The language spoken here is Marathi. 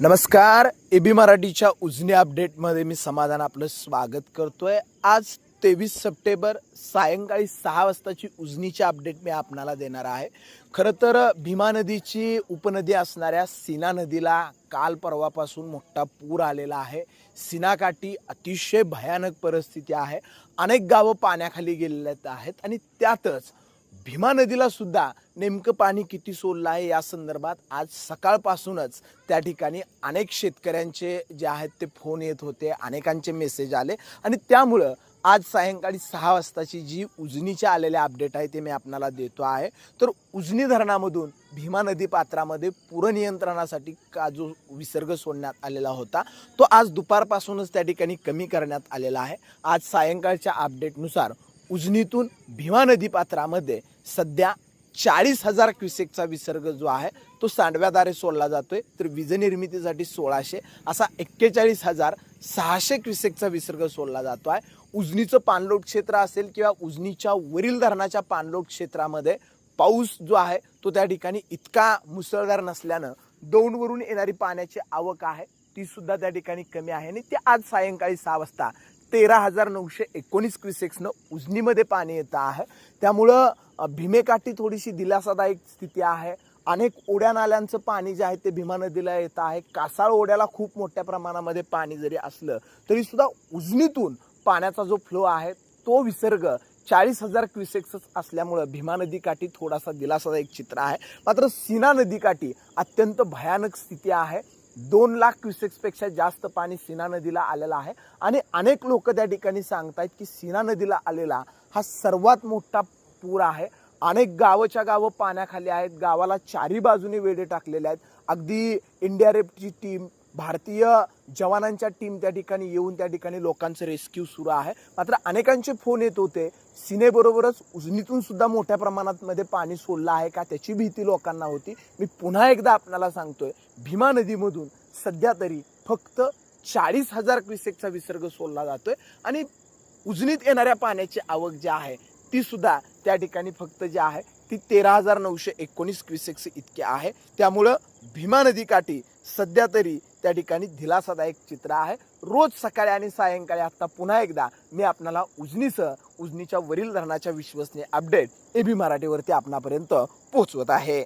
नमस्कार एबी मराठीच्या उजनी अपडेटमध्ये मी समाधान आपलं स्वागत करतोय. आज तेवीस सप्टेंबर सायंकाळी सहा वाजताची उजनीची अपडेट मी आपणाला देणार आहे. खरं तर भीमा नदीची उपनदी असणाऱ्या सीना नदीला काल परवापासून मोठा पूर आलेला आहे. सीनाकाठी अतिशय भयानक परिस्थिती आहे. अनेक गावं पाण्याखाली गेलेल्या आहेत आणि त्यातच भीमा नदीला सुद्धा नेमकं पाणी किती सोडलं आहे या संदर्भात आज सकाळपासूनच त्या ठिकाणी अनेक शेतकऱ्यांचे जे आहेत ते फोन येत होते अनेकांचे मेसेज आले. आणि त्यामुळं आज सायंकाळी सहा वाजताची जी उजनीच्या आलेल्या अपडेट आहे ते मी आपणाला देतो आहे. तर उजनी धरणामधून भीमा नदी पात्रामध्ये पुरनियंत्रणासाठी का जो विसर्ग सोडण्यात आलेला होता. तो आज दुपारपासूनच त्या ठिकाणी कमी करण्यात आलेला आहे. आज सायंकाळच्या अपडेटनुसार उजनीतून भीमा नदीपात्रामध्ये सध्या चाळीस हजार क्युसेकचा विसर्ग जो आहे तो सांडव्याद्वारे सोडला जातोय. तर वीज निर्मितीसाठी सोळाशे असा एक्केचाळीस हजार सहाशे क्युसेकचा विसर्ग सोडला जातो आहे उजनीचं पाणलोट क्षेत्र असेल किंवा उजनीच्या वरील धरणाच्या पाणलोट क्षेत्रामध्ये पाऊस जो आहे तो त्या ठिकाणी इतका मुसळधार नसल्यानं दौंडवरून येणारी पाण्याची आवक आहे ती सुद्धा त्या ठिकाणी कमी आहे आणि ती आज सायंकाळी सहा वाजता तेरा हजार नऊशे एकोणीस क्विसेक्सनं उजनीमध्ये पाणी येतं आहे. त्यामुळं भीमेकाठी थोडीशी दिलासादायक स्थिती आहे. अनेक ओढ्या नाल्यांचं पाणी जे आहे ते भीमा नदीला येतं आहे. कासाळ ओढ्याला खूप मोठ्या प्रमाणामध्ये पाणी जरी असलं तरीसुद्धा उजनीतून पाण्याचा जो फ्लो आहे तो विसर्ग चाळीस हजार क्युसेक्सच असल्यामुळं भीमा नदीकाठी थोडासा दिलासादायक चित्र आहे. मात्र सीना नदीकाठी अत्यंत भयानक स्थिती आहे. दोन लाख क्युसेक्सपेक्षा जास्त पाणी सीना नदीला आलेलं आहे. आणि अनेक लोक त्या ठिकाणी सांगतायत की सीना नदीला आलेला हा सर्वात मोठा पूर आहे. अनेक गावच्या गावं पाण्याखाली आहेत. गावाला चारी बाजूने वेढे टाकलेले आहेत. अगदी इंडिया रेपची टीम भारतीय जवानांच्या टीम त्या ठिकाणी येऊन त्या ठिकाणी लोकांचं रेस्क्यू सुरू आहे. मात्र अनेकांचे फोन येत होते. सिनेबरोबरच उजनीतून सुद्धा मोठ्या प्रमाणात मध्ये पाणी सोडलं आहे का त्याची भीती लोकांना होती. मी पुन्हा एकदा आपल्याला सांगतोय भीमा नदीमधून सध्या तरी फक्त चाळीस हजार क्रिसेकचा विसर्ग सोडला जातोय आणि उजनीत येणाऱ्या पाण्याची आवक जी आहे ती सुद्धा त्या ठिकाणी फक्त जी आहे ती तेरा हजार नऊशे एकोणीस क्युसेक्स इतकी आहे. त्यामुळं भीमा नदीकाठी सध्या तरी त्या ठिकाणी दिलासादायक चित्र आहे. रोज सकाळी आणि सायंकाळी आता पुन्हा एकदा मी आपणाला उजनीसह उजनीच्या वरील धरणाच्या विश्वसनीय अपडेट एबी मराठीवरती आपणापर्यंत पोहोचवत आहे.